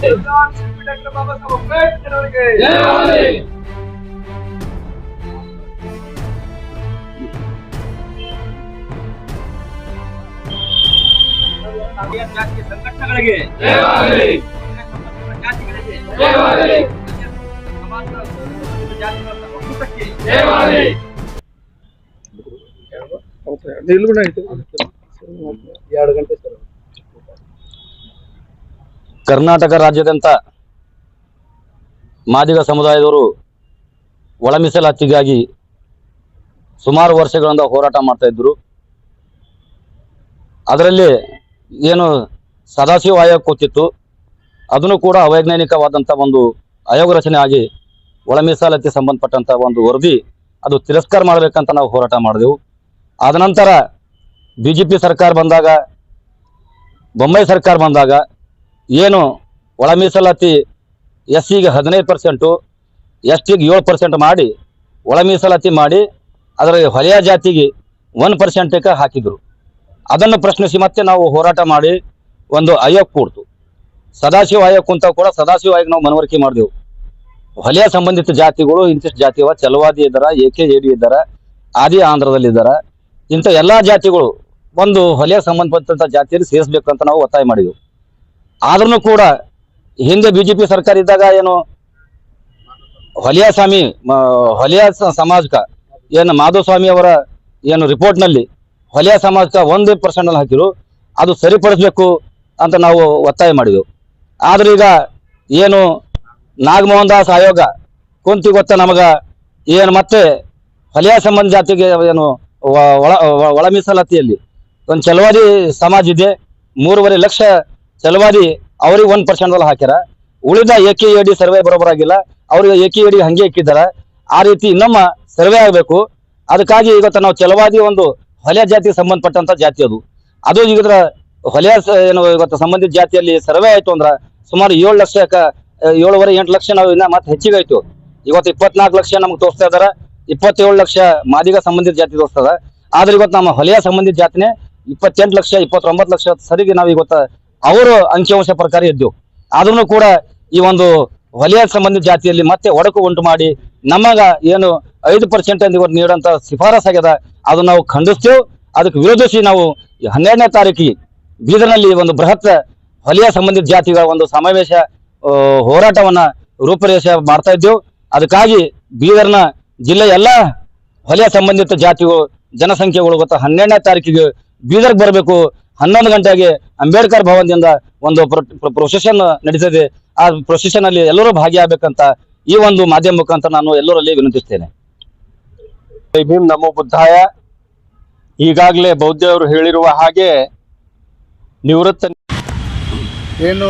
Doctor Baba Saheb Ambedkar ಅವರಿಗೆ ಜಾತಿಯ ಸಂಘಟನೆಗಳಿಗೆ ಜಾತಿಗಳಿಗೆ ಸಮಾಜ ಜಾತಿಗಳ ಒಕ್ಕೂಟಕ್ಕೆ ಎರಡು ಗಂಟೆ ಸರ್ ಕರ್ನಾಟಕ ರಾಜ್ಯಾದ್ಯಂತ ಮಾದಿಗ ಸಮುದಾಯದವರು ಒಳಮೀಸಲಾತಿಗಾಗಿ ಸುಮಾರು ವರ್ಷಗಳಿಂದ ಹೋರಾಟ ಮಾಡ್ತಾ ಅದರಲ್ಲಿ ಏನು ಸದಾಶಿವ ಆಯೋಗ ಕೂತಿತ್ತು. ಅದನ್ನು ಕೂಡ ಅವೈಜ್ಞಾನಿಕವಾದಂಥ ಒಂದು ಆಯೋಗ ರಚನೆ ಆಗಿ ಒಳ ಮೀಸಲಾತಿ ಸಂಬಂಧಪಟ್ಟಂತ ಒಂದು ವರದಿ ಅದು ತಿರಸ್ಕಾರ ಮಾಡಬೇಕಂತ ನಾವು ಹೋರಾಟ ಮಾಡಿದೆವು. ಆದ ನಂತರ ಬಿ ಸರ್ಕಾರ ಬಂದಾಗ ಬೊಂಬೈ ಸರ್ಕಾರ ಬಂದಾಗ ಏನು ಒಳ ಮೀಸಲಾತಿ ಎಸ್ ಸಿಗೆ ಹದಿನೈದು ಪರ್ಸೆಂಟು ಎಸ್ ಟಿಗೆ ಏಳು ಪರ್ಸೆಂಟ್ ಮಾಡಿ ಒಳ ಮೀಸಲಾತಿ ಮಾಡಿ ಅದರ ಹೊಲೆಯ ಜಾತಿಗೆ ಒನ್ ಪರ್ಸೆಂಟಕ್ಕೆ ಹಾಕಿದರು. ಅದನ್ನು ಪ್ರಶ್ನಿಸಿ ಮತ್ತೆ ನಾವು ಹೋರಾಟ ಮಾಡಿ ಒಂದು ಆಯೋಗ ಕೂಡ್ತು. ಸದಾಶಿವ ಆಯೋಗ ಕುಂತ ಕೂಡ ಸದಾಶಿವ ಆಯೋಗ ನಾವು ಮನವರಿಕೆ ಮಾಡಿದೆವು. ಹೊಲೆಯ ಸಂಬಂಧಿತ ಜಾತಿಗಳು ಇಂತಿಷ್ಟು ಜಾತಿ ಅವ, ಚಲವಾದಿ ಇದ್ದಾರ ಎ ಕೆ ಎ ಡಿ ಇದ್ದಾರ, ಆದಿ ಆಂಧ್ರದಲ್ಲಿ ಇದ್ದಾರ. ಇಂಥ ಎಲ್ಲ ಜಾತಿಗಳು ಒಂದು ಹೊಲೆಯ ಸಂಬಂಧಪಟ್ಟಂಥ ಜಾತಿಯಲ್ಲಿ ಅಂತ ನಾವು ಒತ್ತಾಯ ಮಾಡಿದೆವು. ಆದ್ರೂ ಕೂಡ ಹಿಂದೆ ಬಿಜೆಪಿ ಸರ್ಕಾರ ಇದ್ದಾಗ ಏನು ಹೊಲಿಯ ಸ್ವಾಮಿ ಹೊಲಿಯ ಸಮಾಜಕ, ಏನು ಮಾಧವಸ್ವಾಮಿ ಅವರ ಏನು ರಿಪೋರ್ಟ್ನಲ್ಲಿ ಹೊಲಿಯ ಸಮಾಜಕ ಒಂದು ಪರ್ಸೆಂಟ್ ಅಲ್ಲಿ ಹಾಕಿರು ಅದು ಸರಿಪಡಿಸಬೇಕು ಅಂತ ನಾವು ಒತ್ತಾಯ ಮಾಡಿದೆವು. ಆದ್ರೆ ಈಗ ಏನು ನಾಗಮೋಹನ್ ದಾಸ್ ಆಯೋಗ ಕುಂತಿ ಗೊತ್ತ ನಮಗ ಏನು ಮತ್ತೆ ಹೊಲಿಯ ಸಂಬಂಧ ಜಾತಿಗೆ ಏನು ಒಳ- ಒಳ ಮೀಸಲಾತಿಯಲ್ಲಿ ಒಂದು ಚಲವಾದಿ ಸಮಾಜ ಇದೆ. ಮೂರುವರೆ ಲಕ್ಷ ಚಲವಾದಿ ಅವ್ರಿಗೆ ಒಂದ್ ಪರ್ಸೆಂಟ್ ಅಲ್ಲಿ ಹಾಕ್ಯಾರ. ಉಳಿದ A K A D survey ಬರೋಬರಾಗಿಲ್ಲ. ಅವ್ರಿಗೆ ಎ ಕೆ ಎ ಡಿ ಹಂಗೆ ಇಕ್ಕಿದ್ದಾರೆ. ಆ ರೀತಿ ನಮ್ಮ ಸರ್ವೆ ಆಗಬೇಕು. ಅದಕ್ಕಾಗಿ ಇವತ್ತು ನಾವು ಚಲವಾದಿ ಒಂದು ಹೊಲೆಯ ಜಾತಿಗೆ ಸಂಬಂಧಪಟ್ಟಂತ ಜಾತಿ ಅದು. ಅದು ಈಗ ಹೊಲೆಯ ಏನು ಇವತ್ತು ಸಂಬಂಧಿತ ಜಾತಿಯಲ್ಲಿ ಸರ್ವೆ ಆಯ್ತು ಅಂದ್ರ ಸುಮಾರು ಏಳು ಲಕ್ಷ ಏಳುವರೆ ಎಂಟು ಲಕ್ಷ ನಾವು ಇನ್ನ ಮತ್ತೆ ಹೆಚ್ಚಿಗೆ ಆಯ್ತು. ಇವತ್ತು ಇಪ್ಪತ್ನಾಲ್ಕು ಲಕ್ಷ ನಮ್ಗೆ ತೋರಿಸ್ತಾ ಇದಾರೆ. ಇಪ್ಪತ್ತೇಳು ಲಕ್ಷ ಮಾದಿಗ ಸಂಬಂಧಿತ ಜಾತಿ ತೋರಿಸ್ತದ ಆದ್ರೆ ಇವತ್ತು ನಮ್ಮ ಹೊಲೆಯ ಸಂಬಂಧಿತ ಜಾತಿನೇ ಇಪ್ಪತ್ತೆಂಟು ಲಕ್ಷ, ಇಪ್ಪತ್ತೊಂಬತ್ತು ಲಕ್ಷ ಸರಿಗೆ ನಾವು ಇವತ್ತು ಅವರು ಅಂಕಿಅಂಶ ಪ್ರಕಾರ ಇದ್ದೆವು ಆದ್ರೂ ಕೂಡ ಈ ಒಂದು ವಲಯ ಸಂಬಂಧಿತ ಜಾತಿಯಲ್ಲಿ ಮತ್ತೆ ಒಡಕು ಉಂಟು ಮಾಡಿ ನಮಗ ಏನು ಐದು ಪರ್ಸೆಂಟ್ ಇವತ್ತು ನೀಡುವಂತ ಶಿಫಾರಸ್ ಆಗ್ಯದ ಅದು ನಾವು ಖಂಡಿಸ್ತೇವೆ. ಅದಕ್ಕೆ ವಿರೋಧಿಸಿ ನಾವು ಹನ್ನೆರಡನೇ ತಾರೀಕಿಗೆ ಬೀದರ್ನಲ್ಲಿ ಒಂದು ಬೃಹತ್ ವಲಯ ಸಂಬಂಧಿತ ಜಾತಿಗಳ ಒಂದು ಸಮಾವೇಶ ಹೋರಾಟವನ್ನ ರೂಪರೇಷ ಮಾಡ್ತಾ ಇದ್ದೇವೆ. ಅದಕ್ಕಾಗಿ ಬೀದರ್ನ ಜಿಲ್ಲೆಯ ಎಲ್ಲ ವಲಯ ಸಂಬಂಧಿತ ಜಾತಿಗಳು, ಜನಸಂಖ್ಯೆಗಳು ಗೊತ್ತ ಹನ್ನೆರಡನೇ ತಾರೀಕಿಗೆ ಬೀದರ್ಗೆ ಬರಬೇಕು ಹನ್ನೊಂದು ಗಂಟೆಗೆ ಅಂಬೇಡ್ಕರ್ ಭವನದಿಂದ ಒಂದು ಪ್ರೊಸೆಷನ್ ನಡೀತದೆ. ಆ ಪ್ರೊಸೆಷನ್ ಅಲ್ಲಿ ಎಲ್ಲರೂ ಭಾಗಿಯಾಗಬೇಕಂತ ಈ ಒಂದು ಮಾಧ್ಯಮ ಮುಖಾಂತರ ನಾನು ಎಲ್ಲರಲ್ಲಿ ವಿನಂತಿಸ್ತೇನೆ. ಭೀಮ್ ನಮೋ ಬುದ್ಧಾಯ. ಈಗಾಗಲೇ ಬೌದ್ಧವರು ಹೇಳಿರುವ ಹಾಗೆ ನಿವೃತ್ತ ಏನು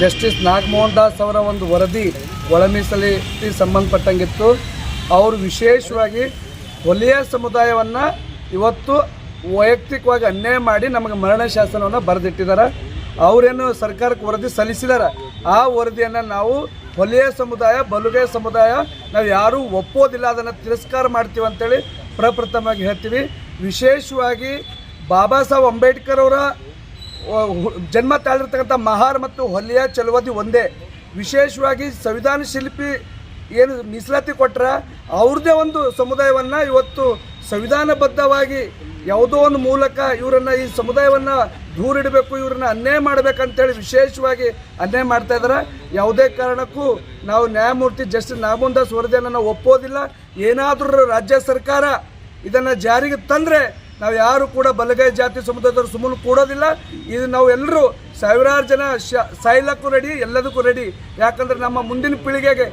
ಜಸ್ಟಿಸ್ ನಾಗಮೋಹನ್ ದಾಸ್ ಅವರ ಒಂದು ವರದಿ ಒಳ ಸಂಬಂಧಪಟ್ಟಂಗಿತ್ತು. ಅವರು ವಿಶೇಷವಾಗಿ ಒಲಿಯ ಸಮುದಾಯವನ್ನು ಇವತ್ತು ವೈಯಕ್ತಿಕವಾಗಿ ಅನ್ಯಾಯ ಮಾಡಿ ನಮಗೆ ಮರಣ ಶಾಸನವನ್ನು ಬರೆದಿಟ್ಟಿದ್ದಾರೆ. ಅವರೇನು ಸರ್ಕಾರಕ್ಕೆ ವರದಿ ಸಲ್ಲಿಸಿದ್ದಾರೆ ಆ ವರದಿಯನ್ನು ನಾವು ಹೊಲಿಯ ಸಮುದಾಯ ಬಲುಗೆ ಸಮುದಾಯ, ನಾವು ಯಾರೂ ಒಪ್ಪೋದಿಲ್ಲ, ಅದನ್ನು ತಿರಸ್ಕಾರ ಮಾಡ್ತೀವಿ ಅಂತೇಳಿ ಪ್ರಪ್ರಥಮವಾಗಿ ಹೇಳ್ತೀವಿ. ವಿಶೇಷವಾಗಿ ಬಾಬಾ ಸಾಹೇಬ್ ಅಂಬೇಡ್ಕರ್ ಅವರ ಜನ್ಮ ತಾಳಿರ್ತಕ್ಕಂಥ ಮಹಾರ್ ಮತ್ತು ಹೊಲಿಯ ಚಲುವದಿ ಒಂದೇ. ವಿಶೇಷವಾಗಿ ಸಂವಿಧಾನ ಶಿಲ್ಪಿ ಏನು ಮೀಸಲಾತಿ ಕೊಟ್ಟರೆ ಅವ್ರದ್ದೇ ಒಂದು ಸಮುದಾಯವನ್ನು ಇವತ್ತು ಸಂವಿಧಾನಬದ್ಧವಾಗಿ ಯಾವುದೋ ಒಂದು ಮೂಲಕ ಇವರನ್ನ ಈ ಸಮುದಾಯವನ್ನು ದೂರಿಡಬೇಕು, ಇವರನ್ನ ಅನ್ಯಾಯ ಮಾಡಬೇಕಂತೇಳಿ ವಿಶೇಷವಾಗಿ ಅನ್ಯಾಯ ಮಾಡ್ತಾ ಇದ್ದಾರೆ ಯಾವುದೇ ಕಾರಣಕ್ಕೂ ನಾವು ನ್ಯಾಯಮೂರ್ತಿ ಜಸ್ಟಿಸ್ ನಾಗಮೋಹನ್ ದಾಸ್ ವರದಿಯನ್ನು ಒಪ್ಪೋದಿಲ್ಲ. ಏನಾದರೂ ರಾಜ್ಯ ಸರ್ಕಾರ ಇದನ್ನು ಜಾರಿಗೆ ತಂದರೆ ನಾವು ಯಾರು ಕೂಡ ಬಲಗೈ ಜಾತಿ ಸಮುದಾಯದವರು ಸುಮ್ಮನೆ ಕೂಡೋದಿಲ್ಲ. ಇದು ನಾವು ಎಲ್ಲರೂ ಸಾವಿರಾರು ಜನ ಶ, ಸಾಯ್ಲಕ್ಕೂ ರೆಡಿ ಎಲ್ಲದಕ್ಕೂ ರೆಡಿ ಯಾಕಂದ್ರೆ ನಮ್ಮ ಮುಂದಿನ ಪೀಳಿಗೆಗೆ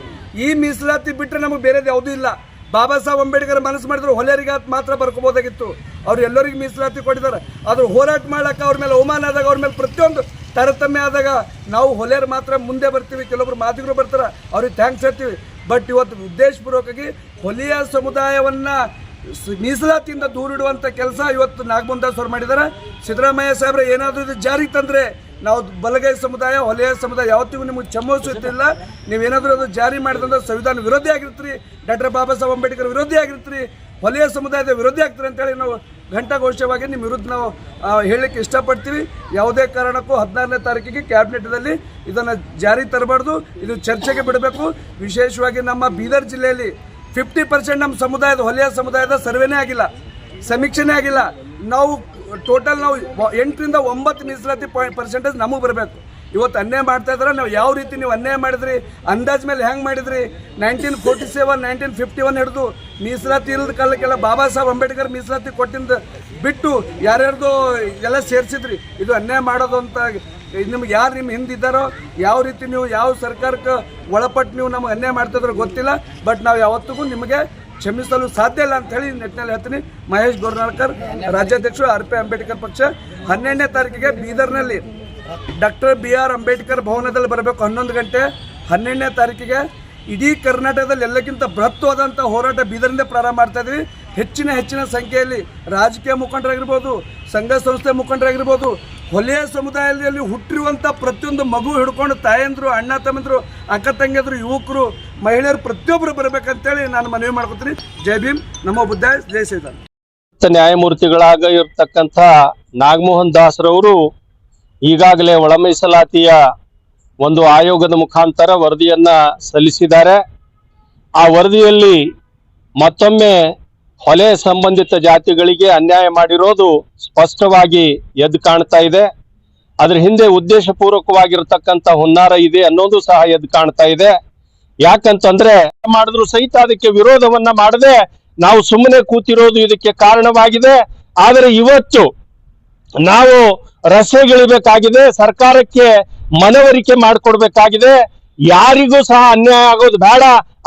ಈ ಮೀಸಲಾತಿ ಬಿಟ್ಟರೆ ನಮಗೆ ಬೇರೆದು ಯಾವುದೂ ಇಲ್ಲ. ಬಾಬಾ ಸಾಹೇಬ್ ಅಂಬೇಡ್ಕರ್ ಮನಸ್ಸು ಮಾಡಿದ್ರು ಹೊಲೆಯರಿಗೆ ಮಾತ್ರ ಬರ್ಕೋಬೋದಾಗಿತ್ತು. ಅವ್ರು ಎಲ್ಲರಿಗೂ ಮೀಸಲಾತಿ ಕೊಟ್ಟಿದ್ದಾರೆ. ಆದ್ರೆ ಹೋರಾಟ ಮಾಡಕ್ಕೆ ಅವ್ರ ಮೇಲೆ ಅವಮಾನ ಆದಾಗ ಅವ್ರ ಮೇಲೆ ಪ್ರತಿಯೊಂದು ತಾರತಮ್ಯ ಆದಾಗ ನಾವು ಹೊಲೆಯರು ಮಾತ್ರ ಮುಂದೆ ಬರ್ತೀವಿ. ಕೆಲವೊಬ್ರು ಮಾದಿಗರು ಬರ್ತಾರೆ. ಅವ್ರಿಗೆ ಥ್ಯಾಂಕ್ಸ್ ಹೇಳ್ತೀವಿ. ಬಟ್ ಇವತ್ತು ಉದ್ದೇಶಪೂರ್ವಕವಾಗಿ ಹೊಲಿಯ ಸಮುದಾಯವನ್ನ ಮೀಸಲಾತಿಯಿಂದ ದೂರಿಡುವಂಥ ಕೆಲಸ ಇವತ್ತು ನಾಗಮೋಹನ್ ದಾಸ್ ಅವ್ರು ಮಾಡಿದ್ದಾರೆ. ಸಿದ್ದರಾಮಯ್ಯ ಸಾಹೇಬ್ರೆ, ಏನಾದರೂ ಇದು ಜಾರಿಗೆ ತಂದರೆ ನಾವು ಬಲಗೈ ಸಮುದಾಯ, ಹೊಲೆಯ ಸಮುದಾಯ, ಯಾವತ್ತಿಗೂ ನಿಮಗೆ ಚಮೋಸುತ್ತಿಲ್ಲ ನೀವೇನಾದರೂ ಅದು ಜಾರಿ ಮಾಡಿದಂಥ ಸಂವಿಧಾನ ವಿರೋಧಿ ಆಗಿರ್ತೀರಿ, ಡಾಕ್ಟರ್ ಬಾಬಾ ಸಾಹೇಬ್ ಅಂಬೇಡ್ಕರ್ ವಿರೋಧಿ ಆಗಿರ್ತೀರಿ, ಹೊಲೆಯ ಸಮುದಾಯದ ವಿರೋಧಿ ಆಗ್ತೀರಿ ಅಂತೇಳಿ ನಾವು ಘಂಟಾಘೋಷವಾಗಿ ನಿಮ್ಮ ವಿರುದ್ಧ ನಾವು ಹೇಳಲಿಕ್ಕೆ ಇಷ್ಟಪಡ್ತೀವಿ. ಯಾವುದೇ ಕಾರಣಕ್ಕೂ ಹದಿನಾರನೇ ತಾರೀಕಿಗೆ ಕ್ಯಾಬಿನೆಟ್ನಲ್ಲಿ ಇದನ್ನು ಜಾರಿ ತರಬಾರ್ದು. ಇದು ಚರ್ಚೆಗೆ ಬಿಡಬೇಕು. ವಿಶೇಷವಾಗಿ ನಮ್ಮ ಬೀದರ್ ಜಿಲ್ಲೆಯಲ್ಲಿ ಫಿಫ್ಟಿ ಪರ್ಸೆಂಟ್ ನಮ್ಮ ಸಮುದಾಯದ, ಹೊಲೆಯ ಸಮುದಾಯದ ಸರ್ವೇನೇ ಆಗಿಲ್ಲ, ಸಮೀಕ್ಷೆನೇ ಆಗಿಲ್ಲ. ನಾವು ಟೋಟಲ್ ನಾವು ಎಂಟರಿಂದ ಒಂಬತ್ತು ಮೀಸಲಾತಿ ಪರ್ಸೆಂಟೇಜ್ ನಮಗೆ ಬರಬೇಕು. ಇವತ್ತು ಅನ್ಯಾಯ ಮಾಡ್ತಾ ಇದ್ರೆ, ನಾವು ಯಾವ ರೀತಿ ನೀವು ಅನ್ಯಾಯ ಮಾಡಿದ್ರಿ, ಅಂದಾಜ್ ಮೇಲೆ ಹೆಂಗೆ ಮಾಡಿದ್ರಿ? Nineteen forty seven nineteen fifty one ಹಿಡಿದು ಮೀಸಲಾತಿ ಇಲ್ಲದ ಕಾಲಕ್ಕೆಲ್ಲ ಬಾಬಾ ಸಾಹೇಬ್ ಅಂಬೇಡ್ಕರ್ ಮೀಸಲಾತಿ ಕೊಟ್ಟಿಂದ ಬಿಟ್ಟು ಯಾರ್ಯಾರ್ದು ಎಲ್ಲ ಸೇರಿಸಿದ್ರಿ. ಇದು ಅನ್ಯಾಯ ಮಾಡೋದು ಅಂತ ನಿಮ್ಗೆ ಯಾರು ನಿಮ್ಮ ಹಿಂದಿದ್ದಾರೋ ಯಾವ ರೀತಿ ನೀವು ಯಾವ ಸರ್ಕಾರಕ್ಕೆ ಒಳಪಟ್ಟು ನೀವು ನಮಗೆ ಅನ್ಯಾಯ ಮಾಡ್ತಿದ್ರು ಗೊತ್ತಿಲ್ಲ. ಬಟ್ ನಾವು ಯಾವತ್ತಿಗೂ ನಿಮಗೆ ಕ್ಷಮಿಸಲು ಸಾಧ್ಯ ಇಲ್ಲ ಅಂತ ಹೇಳಿ ನಿಟ್ಟಿನಲ್ಲಿ ಹೇಳ್ತೀನಿ. ಮಹೇಶ್ ಗೋರ್ನಾಳ್ಕರ್, ರಾಜ್ಯಾಧ್ಯಕ್ಷರು ಆರ್ ಪಿ ಅಂಬೇಡ್ಕರ್ ಪಕ್ಷ. ಹನ್ನೆರಡನೇ ತಾರೀಕಿಗೆ ಬೀದರ್ನಲ್ಲಿ ಡಾಕ್ಟರ್ ಬಿ ಆರ್ ಅಂಬೇಡ್ಕರ್ ಭವನದಲ್ಲಿ ಬರಬೇಕು ಹನ್ನೊಂದು ಗಂಟೆ. ಹನ್ನೆರಡನೇ ತಾರೀಕಿಗೆ ಇಡೀ ಕರ್ನಾಟಕದಲ್ಲಿ ಎಲ್ಲಕ್ಕಿಂತ ಬೃಹತ್ವಾದಂಥ ಹೋರಾಟ ಬೀದರಿಂದ ಪ್ರಾರಂಭ ಮಾಡ್ತಾ ಇದ್ದೀವಿ. ಹೆಚ್ಚಿನ ಹೆಚ್ಚಿನ ಸಂಖ್ಯೆಯಲ್ಲಿ ರಾಜಕೀಯ ಮುಖಂಡರಾಗಿರ್ಬೋದು, ಸಂಘ ಸಂಸ್ಥೆ ಮುಖಂಡರಾಗಿರ್ಬೋದು ಹೊಲೆಯ ಸಮುದಾಯದಲ್ಲಿ ಹುಟ್ಟಿರುವಂಥ ಪ್ರತಿಯೊಂದು ಮಗು ಹಿಡ್ಕೊಂಡು ತಾಯಂದರು, ಅಣ್ಣ ತಮ್ಮಂದರು, ಅಕ್ಕ ತಂಗಿಯಂದರು, ಯುವಕರು, ಮಹಿಳೆಯರು ಪ್ರತಿಯೊಬ್ಬರು ಬರಬೇಕಂತೇಳಿ ನಾನು ಮನವಿ ಮಾಡ್ಕೊತೀನಿ. ಜೈ ಭೀಮ್. ನಮ್ಮ ಬುದ್ಧಾಯ ಜೈ ಶ್ರೀರಾಮ್ ನ್ಯಾಯಮೂರ್ತಿಗಳಾಗ ಇರ್ತಕ್ಕಂಥ ನಾಗಮೋಹನ್ ದಾಸ್ರವರು ಈಗಾಗಲೇ ಒಳ ಮೀಸಲಾತಿಯ ಒಂದು ಆಯೋಗದ ಮುಖಾಂತರ ವರದಿಯನ್ನ ಸಲ್ಲಿಸಿದ್ದಾರೆ. ಆ ವರದಿಯಲ್ಲಿ ಮತ್ತೊಮ್ಮೆ ಹೊಲೆ ಸಂಬಂಧಿತ ಜಾತಿಗಳಿಗೆ ಅನ್ಯಾಯ ಮಾಡಿರೋದು ಸ್ಪಷ್ಟವಾಗಿ ಎದ್ದು ಕಾಣ್ತಾ ಇದೆ. ಅದ್ರ ಹಿಂದೆ ಉದ್ದೇಶಪೂರ್ವಕವಾಗಿರ್ತಕ್ಕಂಥ ಹುನ್ನಾರ ಇದೆ ಅನ್ನೋದು ಸಹ ಎದ್ದು ಕಾಣ್ತಾ ಇದೆ. ಯಾಕಂತಂದ್ರೆ ಮಾಡಿದ್ರು ಸಹಿತ ಅದಕ್ಕೆ ವಿರೋಧವನ್ನ ಮಾಡದೆ ನಾವು ಸುಮ್ಮನೆ ಕೂತಿರೋದು ಇದಕ್ಕೆ ಕಾರಣವಾಗಿದೆ. ಆದರೆ ಇವತ್ತು ನಾವು ರಸ್ತೆಗಿಳಿಬೇಕಾಗಿದೆ, ಸರ್ಕಾರಕ್ಕೆ ಮನವರಿಕೆ ಮಾಡಿಕೊಡ್ಬೇಕಾಗಿದೆ. ಯಾರಿಗೂ ಸಹ ಅನ್ಯಾಯ ಆಗೋದು ಬೇಡ,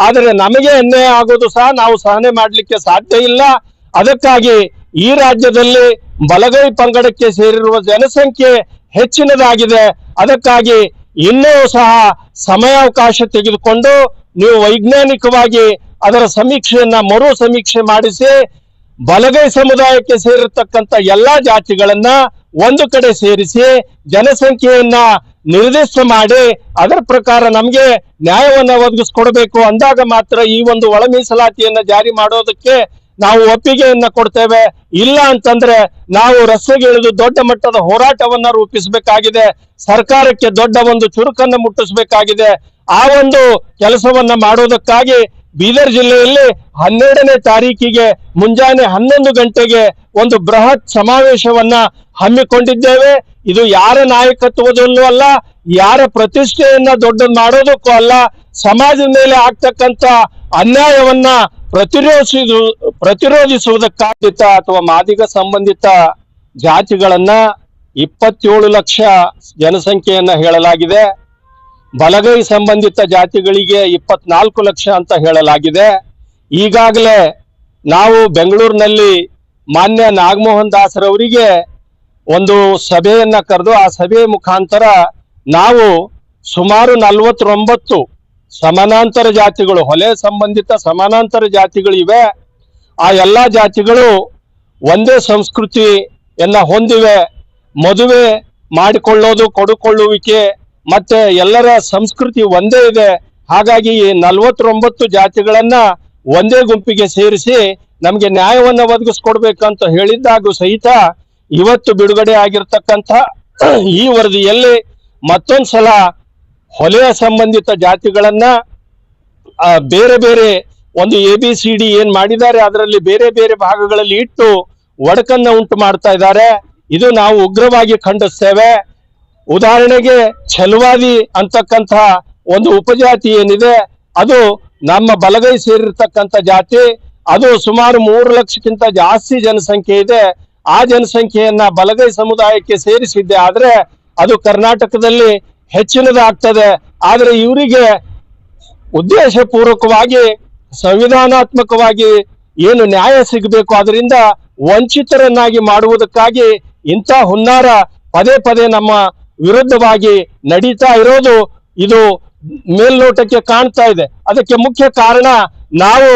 ಆದರೆ ನಮಗೆ ಅನ್ಯಾಯ ಆಗೋದು ಸಹ ನಾವು ಸಹನೆ ಮಾಡಲಿಕ್ಕೆ ಸಾಧ್ಯ ಇಲ್ಲ. ಅದಕ್ಕಾಗಿ ಈ ರಾಜ್ಯದಲ್ಲಿ ಬಲಗೈ ಪಂಗಡಕ್ಕೆ ಸೇರಿರುವ ಜನಸಂಖ್ಯೆ ಹೆಚ್ಚಿನದಾಗಿದೆ. ಅದಕ್ಕಾಗಿ ಇನ್ನೂ ಸಹ ಸಮಯಾವಕಾಶ ತೆಗೆದುಕೊಂಡು ನೀವು ವೈಜ್ಞಾನಿಕವಾಗಿ ಅದರ ಸಮೀಕ್ಷೆಯನ್ನ ಮರು ಸಮೀಕ್ಷೆ ಮಾಡಿಸಿ, ಬಲಗೈ ಸಮುದಾಯಕ್ಕೆ ಸೇರಿರ್ತಕ್ಕಂಥ ಎಲ್ಲಾ ಜಾತಿಗಳನ್ನ ಒಂದು ಕಡೆ ಸೇರಿಸಿ, ಜನಸಂಖ್ಯೆಯನ್ನ ನಿರ್ದಿಷ್ಟ ಮಾಡಿ ಅದರ ಪ್ರಕಾರ ನಮಗೆ ನ್ಯಾಯವನ್ನು ಒದಗಿಸ್ಕೊಡ್ಬೇಕು ಅಂದಾಗ ಮಾತ್ರ ಈ ಒಂದು ಒಳ ಮೀಸಲಾತಿಯನ್ನ ಜಾರಿ ಮಾಡೋದಕ್ಕೆ ನಾವು ಒಪ್ಪಿಗೆಯನ್ನ ಕೊಡ್ತೇವೆ. ಇಲ್ಲ ಅಂತಂದ್ರೆ ನಾವು ರಸ್ತೆಗೆ ಇಳಿದು ದೊಡ್ಡ ಮಟ್ಟದ ಹೋರಾಟವನ್ನ ರೂಪಿಸಬೇಕಾಗಿದೆ. ಸರ್ಕಾರಕ್ಕೆ ದೊಡ್ಡ ಒಂದು ಚುರುಕನ್ನ ಮುಟ್ಟಿಸಬೇಕಾಗಿದೆ. ಆ ಒಂದು ಕೆಲಸವನ್ನ ಮಾಡೋದಕ್ಕಾಗಿ ಬೀದರ್ ಜಿಲ್ಲೆಯಲ್ಲಿ ಹನ್ನೆರಡನೇ ತಾರೀಕಿಗೆ ಮುಂಜಾನೆ ಹನ್ನೊಂದು ಗಂಟೆಗೆ ಒಂದು ಬೃಹತ್ ಸಮಾವೇಶವನ್ನ ಹಮ್ಮಿಕೊಂಡಿದ್ದೇವೆ. ಇದು ಯಾರ ನಾಯಕತ್ವದಲ್ಲೂ ಅಲ್ಲ, ಯಾರ ಪ್ರತಿಷ್ಠೆಯನ್ನ ದೊಡ್ಡ ಮಾಡೋದಕ್ಕೂ ಅಲ್ಲ, ಸಮಾಜದ ಮೇಲೆ ಆಗ್ತಕ್ಕಂತ ಅನ್ಯಾಯವನ್ನ ಪ್ರತಿರೋಧಿಸುವುದು ಪ್ರತಿರೋಧಿಸುವುದಕ್ಕಾಗಿತ್ತ ಅಥವಾ ಮಾದಿಗ ಸಂಬಂಧಿತ ಜಾತಿಗಳನ್ನ ಇಪ್ಪತ್ತೇಳು ಲಕ್ಷ ಜನಸಂಖ್ಯೆಯನ್ನ ಹೇಳಲಾಗಿದೆ. ಬಲಗೈ ಸಂಬಂಧಿತ ಜಾತಿಗಳಿಗೆ ಇಪ್ಪತ್ನಾಲ್ಕು ಲಕ್ಷ ಅಂತ ಹೇಳಲಾಗಿದೆ. ಈಗಾಗಲೇ ನಾವು ಬೆಂಗಳೂರಿನಲ್ಲಿ ಮಾನ್ಯ ನಾಗಮೋಹನ್ ದಾಸರವರಿಗೆ ಒಂದು ಸಭೆಯನ್ನ ಕರೆದು ಆ ಸಭೆಯ ಮುಖಾಂತರ ನಾವು ಸುಮಾರು ನಲವತ್ತೊಂಬತ್ತು ಸಮಾನಾಂತರ ಜಾತಿಗಳು, ಹೊಲೆ ಸಂಬಂಧಿತ ಸಮಾನಾಂತರ ಜಾತಿಗಳಿವೆ ಆ ಎಲ್ಲ ಜಾತಿಗಳು ಒಂದೇ ಸಂಸ್ಕೃತಿಯನ್ನ ಹೊಂದಿವೆ. ಮದುವೆ ಮಾಡಿಕೊಳ್ಳೋದು, ಕೊಡುಕೊಳ್ಳುವಿಕೆ ಮತ್ತೆ ಎಲ್ಲರ ಸಂಸ್ಕೃತಿ ಒಂದೇ ಇದೆ. ಹಾಗಾಗಿ ಈ ನಲವತ್ತೊಂಬತ್ತು ಜಾತಿಗಳನ್ನ ಒಂದೇ ಗುಂಪಿಗೆ ಸೇರಿಸಿ ನಮಗೆ ನ್ಯಾಯವನ್ನು ಒದಗಿಸ್ಕೊಡ್ಬೇಕಂತ ಹೇಳಿದ್ದಾಗೂ ಸಹಿತ ಇವತ್ತು ಬಿಡುಗಡೆ ಆಗಿರ್ತಕ್ಕಂಥ ಈ ವರದಿಯಲ್ಲಿ ಮತ್ತೊಂದ್ಸಲ ಹೊಲೆಯ ಸಂಬಂಧಿತ ಜಾತಿಗಳನ್ನ ಬೇರೆ ಬೇರೆ ಒಂದು ಎ ಬಿ ಸಿ ಡಿ ಏನ್ ಮಾಡಿದ್ದಾರೆ ಅದರಲ್ಲಿ ಬೇರೆ ಬೇರೆ ಭಾಗಗಳಲ್ಲಿ ಇಟ್ಟು ಒಡಕನ್ನ ಉಂಟು ಮಾಡ್ತಾ ಇದ್ದಾರೆ. ಇದು ನಾವು ಉಗ್ರವಾಗಿ ಖಂಡಿಸ್ತೇವೆ. ಉದಾಹರಣೆಗೆ ಛಲವಾದಿ ಅಂತಕ್ಕಂತಹ ಒಂದು ಉಪಜಾತಿ ಏನಿದೆ, ಅದು ನಮ್ಮ ಬಲಗೈ ಸೇರಿರ್ತಕ್ಕಂಥ ಜಾತಿ, ಅದು ಸುಮಾರು ಮೂರು ಲಕ್ಷಕ್ಕಿಂತ ಜಾಸ್ತಿ ಜನಸಂಖ್ಯೆ ಇದೆ. ಆ ಜನಸಂಖ್ಯೆಯನ್ನ ಬಲಗೈ ಸಮುದಾಯಕ್ಕೆ ಸೇರಿಸಿದ್ದೆ ಆದ್ರೆ ಅದು ಕರ್ನಾಟಕದಲ್ಲಿ ಹೆಚ್ಚಿನದಾಗ್ತದೆ. ಆದ್ರೆ ಇವರಿಗೆ ಉದ್ದೇಶಪೂರ್ವಕವಾಗಿ, ಸಂವಿಧಾನಾತ್ಮಕವಾಗಿ ಏನು ನ್ಯಾಯ ಸಿಗಬೇಕು ಅದರಿಂದ ವಂಚಿತರನ್ನಾಗಿ ಮಾಡುವುದಕ್ಕಾಗಿ ಇಂಥ ಹುನ್ನಾರ ಪದೇ ಪದೇ ನಮ್ಮ ವಿರುದ್ಧವಾಗಿ ನಡೀತಾ ಇರೋದು ಇದು ಮೇಲ್ನೋಟಕ್ಕೆ ಕಾಣ್ತಾ ಇದೆ. ಅದಕ್ಕೆ ಮುಖ್ಯ ಕಾರಣ ನಾವು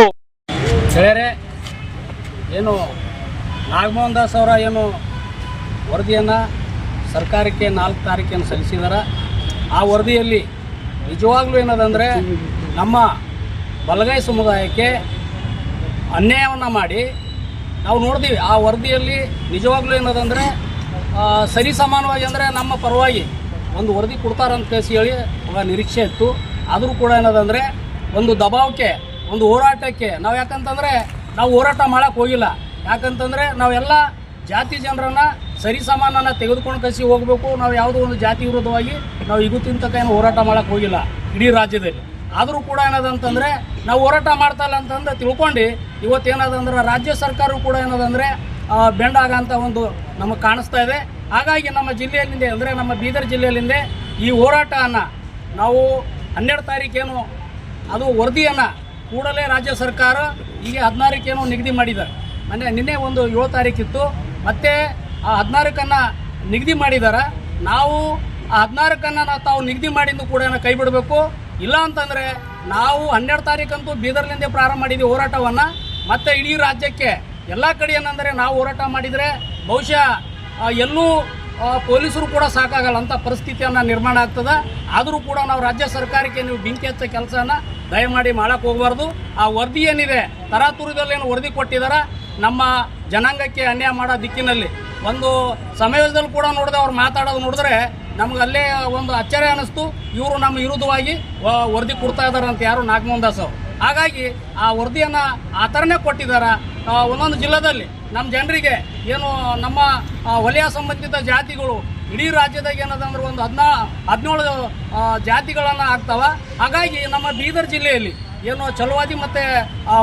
ಏನು ನಾಗಮೋಹನ್ ದಾಸ್ ಅವರ ಏನು ವರದಿಯನ್ನು ಸರ್ಕಾರಕ್ಕೆ ನಾಲ್ಕು ತಾರೀಕಿನ ಸಲ್ಲಿಸಿದಾರ? ಆ ವರದಿಯಲ್ಲಿ ನಿಜವಾಗ್ಲೂ ಏನದಂದರೆ ನಮ್ಮ ಬಲಗೈ ಸಮುದಾಯಕ್ಕೆ ಅನ್ಯಾಯವನ್ನು ಮಾಡಿ ನಾವು ನೋಡ್ತೀವಿ. ಆ ವರದಿಯಲ್ಲಿ ನಿಜವಾಗ್ಲೂ ಏನದಂದರೆ ಸರಿ ಸಮಾನವಾಗಿ ಅಂದರೆ ನಮ್ಮ ಪರವಾಗಿ ಒಂದು ವರದಿ ಕೊಡ್ತಾರಂತ ಕೇಸಿ ಹೇಳಿ ಅವಾಗ ನಿರೀಕ್ಷೆ ಇತ್ತು. ಆದರೂ ಕೂಡ ಏನದಂದರೆ ಒಂದು ದಬಾವಕ್ಕೆ ಒಂದು ಹೋರಾಟಕ್ಕೆ ನಾವು ಯಾಕಂತಂದರೆ ನಾವು ಹೋರಾಟ ಮಾಡೋಕ್ಕೆ ಹೋಗಿಲ್ಲ. ಯಾಕಂತಂದರೆ ನಾವೆಲ್ಲ ಜಾತಿ ಜನರನ್ನು ಸರಿ ಸಮಾನನ ತೆಗೆದುಕೊಂಡು ಕಸಿ ಹೋಗಬೇಕು. ನಾವು ಯಾವುದೋ ಒಂದು ಜಾತಿ ವಿರುದ್ಧವಾಗಿ ನಾವು ಇಗುತ್ತಿನ ತನಕ ಏನು ಹೋರಾಟ ಮಾಡೋಕ್ಕೆ ಹೋಗಿಲ್ಲ ಇಡೀ ರಾಜ್ಯದಲ್ಲಿ. ಆದರೂ ಕೂಡ ಏನದಂತಂದರೆ ನಾವು ಹೋರಾಟ ಮಾಡ್ತಾ ಇಲ್ಲ ಅಂತಂದು ತಿಳ್ಕೊಂಡು ಇವತ್ತೇನದಂದ್ರೆ ರಾಜ್ಯ ಸರ್ಕಾರವು ಕೂಡ ಏನದಂದರೆ ಬೆಂಡ್ ಆಗಂತ ಒಂದು ನಮಗೆ ಕಾಣಿಸ್ತಾ ಇದೆ. ಹಾಗಾಗಿ ನಮ್ಮ ಜಿಲ್ಲೆಯಲ್ಲಿಂದ, ಅಂದರೆ ನಮ್ಮ ಬೀದರ್ ಜಿಲ್ಲೆಯಲ್ಲಿಂದ ಈ ಹೋರಾಟವನ್ನು ನಾವು ಹನ್ನೆರಡು ತಾರೀಕೇನು ಅದು ವರದಿಯನ್ನು ಕೂಡಲೇ ರಾಜ್ಯ ಸರ್ಕಾರ ಈಗ ಹದಿನಾರಕ್ಕೇನು ನಿಗದಿ ಮಾಡಿದ್ದಾರೆ. ಮೊನ್ನೆ, ನಿನ್ನೆ ಒಂದು ಏಳು ತಾರೀಕಿತ್ತು. ಮತ್ತೆ ಆ ಹದಿನಾರಕ್ಕನ್ನು ನಿಗದಿ ಮಾಡಿದ್ದಾರೆ ನಾವು ಆ ಹದಿನಾರಕ್ಕನ್ನು ನಾವು ತಾವು ನಿಗದಿ ಮಾಡಿದ್ದು ಕೂಡ ಕೈ ಬಿಡಬೇಕು. ಇಲ್ಲ ಅಂತಂದರೆ ನಾವು ಹನ್ನೆರಡು ತಾರೀಕಂತೂ ಬೀದರ್ಲಿಂದ ಪ್ರಾರಂಭ ಮಾಡಿದ್ದೀವಿ ಹೋರಾಟವನ್ನು. ಮತ್ತೆ ಇಡೀ ರಾಜ್ಯಕ್ಕೆ ಎಲ್ಲ ಕಡೆ ಏನಂದರೆ ನಾವು ಹೋರಾಟ ಮಾಡಿದರೆ ಬಹುಶಃ ಎಲ್ಲೂ ಪೊಲೀಸರು ಕೂಡ ಸಾಕಾಗಲ್ಲ ಅಂತ ಪರಿಸ್ಥಿತಿಯನ್ನು ನಿರ್ಮಾಣ ಆಗ್ತದೆ. ಆದರೂ ಕೂಡ ನಾವು ರಾಜ್ಯ ಸರ್ಕಾರಕ್ಕೆ ನೀವು ಬೆಂಕಿ ಹಚ್ಚೋ ಕೆಲಸನ ದಯಮಾಡಿ ಮಾಡೋಕ್ಕೆ ಹೋಗಬಾರ್ದು. ಆ ವರದಿ ಏನಿದೆ ತರಾತುರದಲ್ಲಿ ಏನು ವರದಿ ಕೊಟ್ಟಿದ್ದಾರೆ ನಮ್ಮ ಜನಾಂಗಕ್ಕೆ ಅನ್ಯಾಯ ಮಾಡೋ ದಿಕ್ಕಿನಲ್ಲಿ. ಒಂದು ಸಮಾವೇಶದಲ್ಲಿ ಕೂಡ ನೋಡಿದೆ ಅವ್ರು ಮಾತಾಡೋದು ನೋಡಿದ್ರೆ ನಮ್ಗೆ ಅಲ್ಲೇ ಒಂದು ಅಚ್ಚರಿ ಅನ್ನಿಸ್ತು ಇವರು ನಮ್ಮ ವಿರುದ್ಧವಾಗಿ ವರದಿ ಕೊಡ್ತಾ ಇದ್ದಾರೆ ಅಂತ ಯಾರು ನಾಗಮೋಹನ್ ದಾಸ್ ಅವರು. ಹಾಗಾಗಿ ಆ ವರದಿಯನ್ನು ಆ ಥರನೇ ಕೊಟ್ಟಿದ್ದಾರೆ ಒಂದೊಂದು ಜಿಲ್ಲೆದಲ್ಲಿ. ನಮ್ಮ ಜನರಿಗೆ ಏನು ನಮ್ಮ ವಲಯ ಸಂಬಂಧಿತ ಜಾತಿಗಳು ಇಡೀ ರಾಜ್ಯದಾಗ ಏನದಂದ್ರೆ ಒಂದು ಹದಿನಾ, ಹದಿನೇಳು ಜಾತಿಗಳನ್ನು ಆಗ್ತಾವ. ಹಾಗಾಗಿ ನಮ್ಮ ಬೀದರ್ ಜಿಲ್ಲೆಯಲ್ಲಿ ಏನು ಚಲುವಾದಿ ಮತ್ತು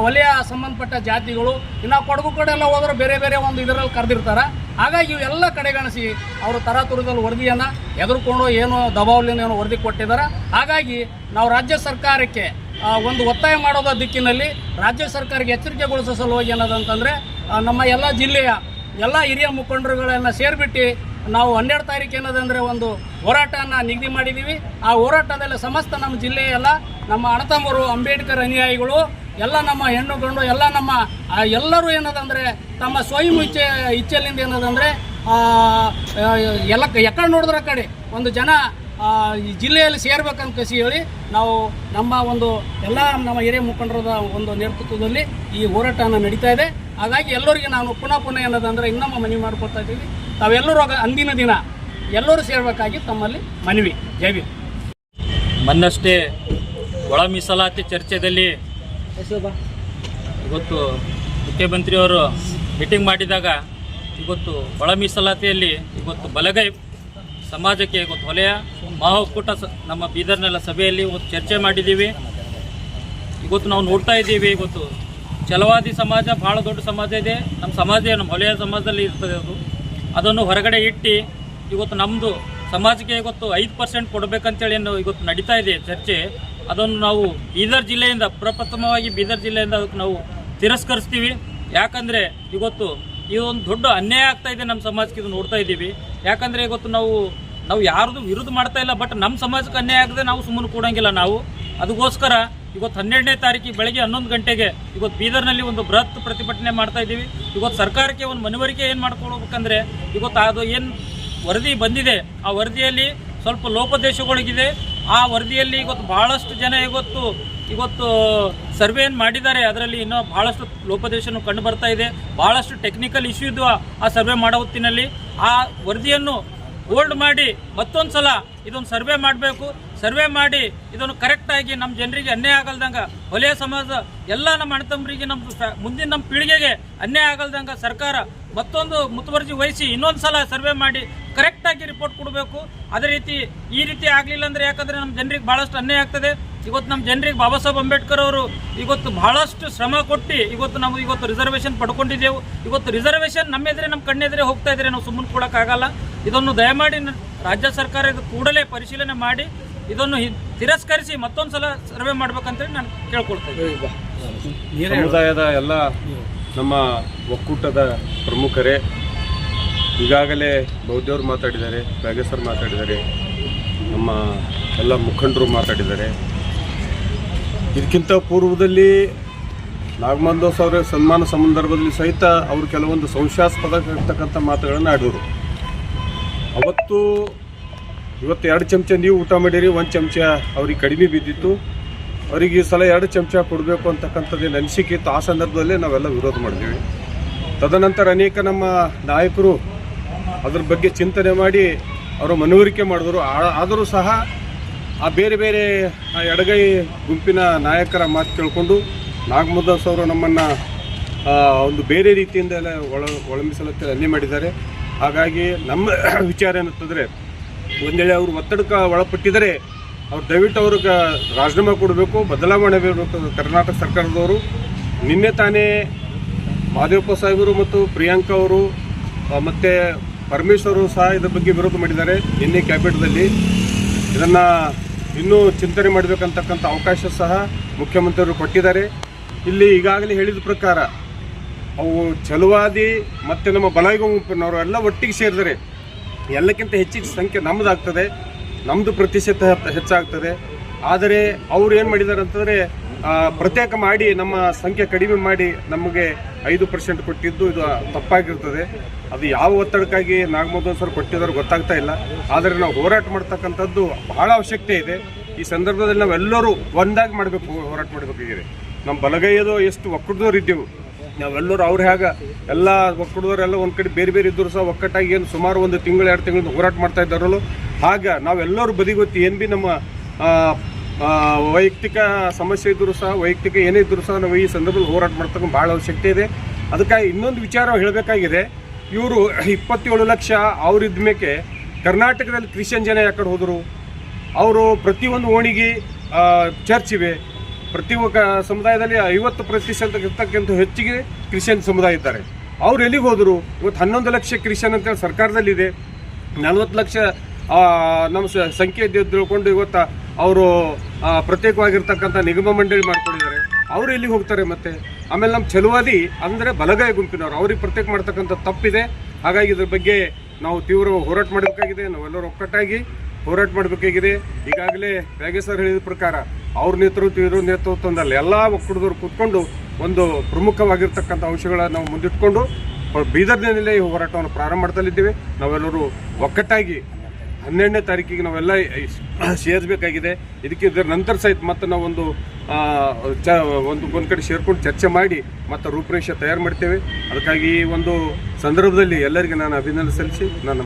ವಲಯ ಸಂಬಂಧಪಟ್ಟ ಜಾತಿಗಳು ಇನ್ನು ಕೊಡಗು ಕಡೆ ಎಲ್ಲ ಹೋದ್ರೆ ಬೇರೆ ಬೇರೆ ಒಂದು ಇದರಲ್ಲಿ ಕರೆದಿರ್ತಾರೆ. ಹಾಗಾಗಿ ಇವೆಲ್ಲ ಕಡೆಗಣಿಸಿ ಅವರು ತರಾತುರದಲ್ಲಿ ವರದಿಯನ್ನು ಎದುರುಕೊಂಡು ಏನು ದಬಾವಲಿನ ಏನು ವರದಿ ಕೊಟ್ಟಿದ್ದಾರೆ. ಹಾಗಾಗಿ ನಾವು ರಾಜ್ಯ ಸರ್ಕಾರಕ್ಕೆ ಒಂದು ಒತ್ತಾಯ ಮಾಡೋದ ದಿಕ್ಕಿನಲ್ಲಿ ರಾಜ್ಯ ಸರ್ಕಾರಕ್ಕೆ ಎಚ್ಚರಿಕೆಗೊಳಿಸೋ ಸಲುವಾಗಿ ಏನದಂತಂದರೆ ನಮ್ಮ ಎಲ್ಲ ಜಿಲ್ಲೆಯ ಎಲ್ಲ ಹಿರಿಯ ಮುಖಂಡರುಗಳನ್ನು ಸೇರಿಬಿಟ್ಟು ನಾವು ಹನ್ನೆರಡು ತಾರೀಕು ಏನದಂದರೆ ಒಂದು ಹೋರಾಟನ ನಿಗದಿ ಮಾಡಿದ್ದೀವಿ ಆ ಹೋರಾಟದಲ್ಲಿ ಸಮಸ್ತ ನಮ್ಮ ಜಿಲ್ಲೆಯೆಲ್ಲ ನಮ್ಮ ಅಣತಮ್ಮರು, ಅಂಬೇಡ್ಕರ್ ಅನುಯಾಯಿಗಳು, ಎಲ್ಲ ನಮ್ಮ ಹೆಣ್ಣು ಗಂಡು, ಎಲ್ಲ ನಮ್ಮ ಎಲ್ಲರೂ ಏನದಂದರೆ ತಮ್ಮ ಸ್ವಯಂ ಇಚ್ಛೆ, ಇಚ್ಛೆಲಿಂದ ಏನದಂದರೆ ಎಲ್ಲ, ಎಕಡೆ ನೋಡಿದ್ರ ಕಡೆ ಒಂದು ಜನ ಈ ಜಿಲ್ಲೆಯಲ್ಲಿ ಸೇರ್ಬೇಕಂತ ಕಸಿ ಹೇಳಿ ನಾವು ನಮ್ಮ ಒಂದು ಎಲ್ಲ ನಮ್ಮ ಹಿರಿಯ ಮುಖಂಡರದ ಒಂದು ನೇತೃತ್ವದಲ್ಲಿ ಈ ಹೋರಾಟನ ನಡೀತಾ ಇದೆ. ಹಾಗಾಗಿ ಎಲ್ಲರಿಗೆ ನಾನು ಪುನಃ ಪುನಃ ಏನದಂದ್ರೆ ಇನ್ನೊಮ್ಮೆ ಮನವಿ ಮಾಡ್ಕೊಳ್ತಾ ಇದ್ದೀವಿ ತಾವೆಲ್ಲರೂ ಅಂದಿನ ದಿನ ಎಲ್ಲರೂ ಸೇರಬೇಕಾಗಿ ತಮ್ಮಲ್ಲಿ ಮನವಿ. ಜೈವಿ ಮೊನ್ನಷ್ಟೇ ಒಳ ಮೀಸಲಾತಿ ಚರ್ಚೆಯಲ್ಲಿ ಇವತ್ತು ಮುಖ್ಯಮಂತ್ರಿಯವರು ಮೀಟಿಂಗ್ ಮಾಡಿದಾಗ ಇವತ್ತು ಒಳ ಮೀಸಲಾತಿಯಲ್ಲಿ ಇವತ್ತು ಬಲಗೈ ಸಮಾಜಕ್ಕೆ ಇವತ್ತು ಮಹಾಕೂಟ ನಮ್ಮ ಬೀದರ್ನೆಲ್ಲ ಸಭೆಯಲ್ಲಿ ಇವತ್ತು ಚರ್ಚೆ ಮಾಡಿದ್ದೀವಿ. ಇವತ್ತು ನಾವು ನೋಡ್ತಾ ಇದ್ದೀವಿ. ಇವತ್ತು ಛಲವಾದಿ ಸಮಾಜ ಭಾಳ ದೊಡ್ಡ ಸಮಾಜ ಇದೆ. ನಮ್ಮ ಸಮಾಜ ನಮ್ಮ ಹೊಲೆಯ ಸಮಾಜದಲ್ಲಿ ಇರ್ತದೆ ಅದು. ಅದನ್ನು ಹೊರಗಡೆ ಇಟ್ಟು ಇವತ್ತು ನಮ್ಮದು ಸಮಾಜಕ್ಕೆ ಇವತ್ತು ಐದು ಪರ್ಸೆಂಟ್ ಕೊಡಬೇಕಂತೇಳಿ ಏನು ಇವತ್ತು ನಡೀತಾ ಇದೆ ಚರ್ಚೆ. ಅದನ್ನು ನಾವು ಬೀದರ್ ಜಿಲ್ಲೆಯಿಂದ, ಪ್ರಪ್ರಥಮವಾಗಿ ಬೀದರ್ ಜಿಲ್ಲೆಯಿಂದ ಅದಕ್ಕೆ ನಾವು ತಿರಸ್ಕರಿಸ್ತೀವಿ. ಯಾಕಂದರೆ ಇವತ್ತು ಇದೊಂದು ದೊಡ್ಡ ಅನ್ಯಾಯ ಆಗ್ತಾ ಇದೆ ನಮ್ಮ ಸಮಾಜಕ್ಕೆ ಇದು ನೋಡ್ತಾ ಇದ್ದೀವಿ. ಯಾಕಂದರೆ ಇವತ್ತು ನಾವು ನಾವು ಯಾರ್ದು ವಿರುದ್ಧ ಮಾಡ್ತಾ ಇಲ್ಲ ಬಟ್ ನಮ್ಮ ಸಮಾಜಕ್ಕೆ ಅನ್ಯಾಯ ಆಗದೆ ನಾವು ಸುಮ್ಮನೆ ಕೂಡಂಗಿಲ್ಲ ನಾವು. ಅದಕ್ಕೋಸ್ಕರ ಇವತ್ತು ಹನ್ನೆರಡನೇ ತಾರೀಕಿಗೆ ಬೆಳಗ್ಗೆ ಹನ್ನೊಂದು ಗಂಟೆಗೆ ಇವತ್ತು ಬೀದರ್ನಲ್ಲಿ ಒಂದು ಬೃಹತ್ ಪ್ರತಿಭಟನೆ ಮಾಡ್ತಾ ಇದ್ದೀವಿ. ಇವತ್ತು ಸರ್ಕಾರಕ್ಕೆ ಒಂದು ಮನವರಿಕೆ ಏನು ಮಾಡ್ಕೊಳ್ಬೇಕಂದ್ರೆ ಇವತ್ತು ಅದು ಏನು ವರದಿ ಬಂದಿದೆ, ಆ ವರದಿಯಲ್ಲಿ ಸ್ವಲ್ಪ ಲೋಪದೇಶಗಳಿಗಿದೆ. ಆ ವರದಿಯಲ್ಲಿ ಇವತ್ತು ಬಹಳಷ್ಟು ಜನ ಇವತ್ತು ಇವತ್ತು ಸರ್ವೇನ್ ಏನು ಮಾಡಿದ್ದಾರೆ, ಅದರಲ್ಲಿ ಇನ್ನೂ ಭಾಳಷ್ಟು ಲೋಪದೇಶನು ಕಂಡು ಬರ್ತಾ ಇದೆ. ಭಾಳಷ್ಟು ಟೆಕ್ನಿಕಲ್ ಇಶ್ಯೂ ಇದ್ದು ಆ ಸರ್ವೆ ಮಾಡೋ ಹೊತ್ತಿನಲ್ಲಿ ಆ ವರದಿಯನ್ನು ಹೋಲ್ಡ್ ಮಾಡಿ ಮತ್ತೊಂದು ಸಲ ಇದೊಂದು ಸರ್ವೆ ಮಾಡಬೇಕು. ಸರ್ವೆ ಮಾಡಿ ಇದನ್ನು ಕರೆಕ್ಟಾಗಿ ನಮ್ಮ ಜನರಿಗೆ ಅನ್ಯಾಯ ಆಗಲ್ದಂಗ ಹೊಲೆಯ ಸಮಾಜ, ಎಲ್ಲ ನಮ್ಮ ಅಣ್ಣತಮ್ಮರಿಗೆ ನಮ್ಮ ಮುಂದಿನ ನಮ್ಮ ಪೀಳಿಗೆಗೆ ಅನ್ಯಾಯ ಆಗಲ್ದಂಗ ಸರ್ಕಾರ ಮತ್ತೊಂದು ಮುತುವರ್ಜಿ ವಹಿಸಿ ಇನ್ನೊಂದು ಸಲ ಸರ್ವೆ ಮಾಡಿ ಕರೆಕ್ಟಾಗಿ ರಿಪೋರ್ಟ್ ಕೊಡಬೇಕು. ಅದೇ ರೀತಿ ಈ ರೀತಿ ಆಗಲಿಲ್ಲ ಅಂದರೆ ಯಾಕಂದರೆ ನಮ್ಮ ಜನರಿಗೆ ಭಾಳಷ್ಟು ಅನ್ಯಾಯ ಆಗ್ತದೆ. ಇವತ್ತು ನಮ್ಮ ಜನರಿಗೆ ಬಾಬಾ ಸಾಹೇಬ್ ಅಂಬೇಡ್ಕರ್ ಅವರು ಇವತ್ತು ಬಹಳಷ್ಟು ಶ್ರಮ ಕೊಟ್ಟು ಇವತ್ತು ನಾವು ಇವತ್ತು ರಿಸರ್ವೇಷನ್ ಪಡ್ಕೊಂಡಿದ್ದೆವು. ಇವತ್ತು ರಿಸರ್ವೇಷನ್ ನಮ್ಮ ನಮ್ಮ ಕಣ್ಣೆದುರೇ ಹೋಗ್ತಾ ಇದ್ರೆ ನಾವು ಸುಮ್ಮನೆ ಕೊಡೋಕ್ಕಾಗಲ್ಲ. ಇದನ್ನು ದಯಮಾಡಿ ನ- ರಾಜ್ಯ ಸರ್ಕಾರ ಇದು ಕೂಡಲೇ ಪರಿಶೀಲನೆ ಮಾಡಿ ಇದನ್ನು ಹಿ- ತಿರಸ್ಕರಿಸಿ ಮತ್ತೊಂದು ಸಲ ಸರ್ವೆ ಮಾಡ್ಬೇಕಂತೇಳಿ ನಾನು ಕೇಳ್ಕೊಳ್ತೇನೆ ಸಮುದಾಯದ ಎಲ್ಲ ನಮ್ಮ ಒಕ್ಕೂಟದ ಪ್ರಮುಖರೇ ಈಗಾಗಲೇ ಬೌದ್ಧವ್ರು ಮಾತಾಡಿದ್ದಾರೆ ನಾಗೇಶ್ವರ್ ಮಾತಾಡಿದ್ದಾರೆ ನಮ್ಮ ಎಲ್ಲ ಮುಖಂಡರು ಮಾತಾಡಿದ್ದಾರೆ. ಇದಕ್ಕಿಂತ ಪೂರ್ವದಲ್ಲಿ ನಾಗಮಂದೋಸ್ ಅವರ ಸನ್ಮಾನ ಸಂದರ್ಭದಲ್ಲಿ ಸಹಿತ ಅವರು ಕೆಲವೊಂದು ಸಂಶಯಾಸ್ಪದ ಇರ್ತಕ್ಕಂಥ ಮಾತುಗಳನ್ನು ಆಡಿದರು. ಅವತ್ತು ಇವತ್ತು ಎರಡು ಚಮಚ ನೀವು ಊಟ ಮಾಡಿರಿ, ಒಂದು ಚಮಚ ಅವ್ರಿಗೆ ಕಡಿಮೆ ಬಿದ್ದಿತ್ತು. ಅವ್ರಿಗೆ ಈ ಸಲ ಎರಡು ಚಮಚ ಕೊಡಬೇಕು ಅಂತಕ್ಕಂಥದ್ದೇನು ಅನಿಸಿಕೆ ಇತ್ತು. ಆ ಸಂದರ್ಭದಲ್ಲೇ ನಾವೆಲ್ಲ ವಿರೋಧ ಮಾಡಿದ್ವಿ. ತದನಂತರ ಅನೇಕ ನಮ್ಮ ನಾಯಕರು ಅದ್ರ ಬಗ್ಗೆ ಚಿಂತನೆ ಮಾಡಿ ಅವರು ಮನವರಿಕೆ ಮಾಡಿದ್ರು. ಆದರೂ ಸಹ ಆ ಬೇರೆ ಬೇರೆ ಆ ಎಡಗೈ ಗುಂಪಿನ ನಾಯಕರ ಮಾತು ಕೇಳಿಕೊಂಡು ನಾಗಮುದಾಸ್ ಅವರು ನಮ್ಮನ್ನು ಒಂದು ಬೇರೆ ರೀತಿಯಿಂದ ಎಲ್ಲ ಒಳ ಒಳಮಿಸಲತ್ತೆ ಅನ್ಯ ಮಾಡಿದ್ದಾರೆ. ಹಾಗಾಗಿ ನಮ್ಮ ವಿಚಾರ ಏನಂತಂದರೆ, ಒಂದೇಳೆ ಅವರು ಒತ್ತಡಕ್ಕೆ ಒಳಪಟ್ಟಿದ್ದರೆ, ಅವ್ರು ದಯವಿಟ್ಟು ಅವ್ರಿಗೆ ರಾಜೀನಾಮೆ ಕೊಡಬೇಕು, ಬದಲಾವಣೆ ಬೇಕು ಕರ್ನಾಟಕ ಸರ್ಕಾರದವರು. ನಿನ್ನೆ ತಾನೇ ಮಾದೇವಪ್ಪ ಸಾಹೇಬರು ಮತ್ತು ಪ್ರಿಯಾಂಕಾ ಅವರು ಮತ್ತೆ ಪರಮೇಶ್ವರು ಸಹ ಇದ್ರ ಬಗ್ಗೆ ವಿರೋಧ ಮಾಡಿದ್ದಾರೆ, ನಿನ್ನೆ ಕ್ಯಾಬಿನೆಟ್ದಲ್ಲಿ ಇದನ್ನು ಇನ್ನೂ ಚಿಂತನೆ ಮಾಡಬೇಕಂತಕ್ಕಂಥ ಅವಕಾಶ ಸಹ ಮುಖ್ಯಮಂತ್ರಿಯವರು ಕೊಟ್ಟಿದ್ದಾರೆ. ಇಲ್ಲಿ ಈಗಾಗಲೇ ಹೇಳಿದ ಪ್ರಕಾರ ಅವು ಚಲುವಾದಿ ಮತ್ತು ನಮ್ಮ ಬಲಗ ಗುಂಪಿನವರು ಎಲ್ಲ ಒಟ್ಟಿಗೆ ಸೇರಿದರೆ ಎಲ್ಲಕ್ಕಿಂತ ಹೆಚ್ಚಿನ ಸಂಖ್ಯೆ ನಮ್ಮದಾಗ್ತದೆ. ನಮ್ಮದು ಪ್ರತಿಶತ ಹೆಚ್ಚಾಗ್ತದೆ. ಆದರೆ ಅವ್ರು ಏನು ಮಾಡಿದ್ದಾರೆ ಅಂತಂದರೆ ಪ್ರತ್ಯೇಕ ಮಾಡಿ ನಮ್ಮ ಸಂಖ್ಯೆ ಕಡಿಮೆ ಮಾಡಿ ನಮಗೆ ಐದು ಪರ್ಸೆಂಟ್ ಕೊಟ್ಟಿದ್ದು ಇದು ತಪ್ಪಾಗಿರ್ತದೆ. ಅದು ಯಾವ ಒತ್ತಡಕ್ಕಾಗಿ ನಾಗಮೋದನ್ ಸರ್ ಕೊಟ್ಟಿದ್ದಾರೆ ಗೊತ್ತಾಗ್ತಾ ಇಲ್ಲ. ಆದರೆ ನಾವು ಹೋರಾಟ ಮಾಡ್ತಕ್ಕಂಥದ್ದು ಬಹಳ ಅವಶ್ಯಕತೆ ಇದೆ. ಈ ಸಂದರ್ಭದಲ್ಲಿ ನಾವೆಲ್ಲರೂ ಒಂದಾಗಿ ಮಾಡಬೇಕು, ಹೋರಾಟ ಮಾಡಬೇಕಾಗಿದೆ ನಮ್ಮ ಬಲಗೈಯದು ಎಷ್ಟು ಒಕ್ಕೂಟದವ್ರು ಇದ್ದೆವು ನಾವೆಲ್ಲರೂ ಅವ್ರು ಹೇಗೆ ಎಲ್ಲ ಒಕ್ಕೂಟದವರೆಲ್ಲ ಒಂದು ಕಡೆ ಬೇರೆ ಬೇರೆ ಇದ್ದರೂ ಸಹ ಒಕ್ಕಟ್ಟಾಗಿ ಏನು ಸುಮಾರು ಒಂದು ತಿಂಗಳು, ಎರಡು ತಿಂಗಳು ಹೋರಾಟ ಮಾಡ್ತಾ ಇದ್ದಾರಲ್ಲ, ಹಾಗೆ ನಾವೆಲ್ಲರೂ ಬದಿಗೊತ್ತಿ ಏನು ಭೀ ನಮ್ಮ ವೈಯಕ್ತಿಕ ಸಮಸ್ಯೆ ಇದ್ದರೂ ಸಹ, ವೈಯಕ್ತಿಕ ಏನೇ ಇದ್ದರೂ ಸಹ ನಾವು ಈ ಸಂದರ್ಭದಲ್ಲಿ ಹೋರಾಟ ಮಾಡ್ತಕ್ಕ ಭಾಳ ಅವಶ್ಯಕತೆ ಇದೆ. ಅದಕ್ಕಾಗಿ ಇನ್ನೊಂದು ವಿಚಾರ ಹೇಳಬೇಕಾಗಿದೆ, ಇವರು ಇಪ್ಪತ್ತೇಳು ಲಕ್ಷ ಅವ್ರಿದ್ದ ಮೇಲೆ ಕರ್ನಾಟಕದಲ್ಲಿ ಕ್ರಿಶ್ಚಿಯನ್ ಜನ ಯಾಕಡೆ ಹೋದರು? ಅವರು ಪ್ರತಿಯೊಂದು ಓಣಿಗೆ ಚರ್ಚ್ ಇವೆ. ಪ್ರತಿ ಸಮುದಾಯದಲ್ಲಿ ಐವತ್ತು ಪ್ರತಿಶತ ಇರ್ತಕ್ಕಂಥ ಹೆಚ್ಚಿಗೆ ಕ್ರಿಶ್ಚಿಯನ್ ಸಮುದಾಯ ಇದ್ದಾರೆ. ಅವ್ರು ಎಲ್ಲಿಗೆ ಹೋದರು? ಇವತ್ತು ಹನ್ನೊಂದು ಲಕ್ಷ ಕ್ರಿಶ್ಚಿಯನ್ ಅಂತೇಳಿ ಸರ್ಕಾರದಲ್ಲಿದೆ. ನಲವತ್ತು ಲಕ್ಷ ನಮ್ಮ ಸಂಖ್ಯೆ ತಿಳ್ಕೊಂಡು ಇವತ್ತು ಅವರು ಪ್ರತ್ಯೇಕವಾಗಿರ್ತಕ್ಕಂಥ ನಿಗಮ ಮಂಡಳಿ ಮಾಡ್ಕೊಂಡಿದ್ದಾರೆ. ಅವರು ಎಲ್ಲಿಗೆ ಹೋಗ್ತಾರೆ ಮತ್ತೆ? ಆಮೇಲೆ ನಮ್ಮ ಚಲುವಾದಿ ಅಂದರೆ ಬಲಗೈ ಗುಂಪಿನವರು. ಅವ್ರಿಗೆ ಪ್ರತ್ಯೇಕ ಮಾಡ್ತಕ್ಕಂಥ ತಪ್ಪಿದೆ. ಹಾಗಾಗಿ ಇದ್ರ ಬಗ್ಗೆ ನಾವು ತೀವ್ರ ಹೋರಾಟ ಮಾಡಬೇಕಾಗಿದೆ. ನಾವೆಲ್ಲರೂ ಒಕ್ಕಟ್ಟಾಗಿ ಹೋರಾಟ ಮಾಡಬೇಕಾಗಿದೆ. ಈಗಾಗಲೇ ಸರ್ ಹೇಳಿದ ಪ್ರಕಾರ ಅವ್ರ ನೇತೃತ್ವ ಇರೋ ನೇತೃತ್ವದಲ್ಲಿ ಎಲ್ಲ ಒಕ್ಕೂಟದವ್ರು ಕೂತ್ಕೊಂಡು ಒಂದು ಪ್ರಮುಖವಾಗಿರ್ತಕ್ಕಂಥ ಅಂಶಗಳನ್ನು ನಾವು ಮುಂದಿಟ್ಕೊಂಡು ಬೀದರ್ನಲ್ಲೇ ಈ ಹೋರಾಟವನ್ನು ಪ್ರಾರಂಭ ಮಾಡ್ತಲಿದ್ದೀವಿ. ನಾವೆಲ್ಲರೂ ಒಕ್ಕಟ್ಟಾಗಿ ಹನ್ನೆರಡನೇ ತಾರೀಕಿಗೆ ನಾವೆಲ್ಲ ಸೇರಿಸಬೇಕಾಗಿದೆ. ಇದಕ್ಕೆ ಇದರ ನಂತರ ಸಹಿತ ಮತ್ತೆ ನಾವೊಂದು ಚ, ಒಂದು ಒಂದು ಕಡೆ ಸೇರ್ಕೊಂಡು ಚರ್ಚೆ ಮಾಡಿ ಮತ್ತು ರೂಪರೇಷೆ ತಯಾರು ಮಾಡ್ತೇವೆ. ಅದಕ್ಕಾಗಿ ಈ ಒಂದು ಸಂದರ್ಭದಲ್ಲಿ ಎಲ್ಲರಿಗೆ ನಾನು ಅಭಿನಂದನೆ ಸಲ್ಲಿಸಿ, ನನ್ನ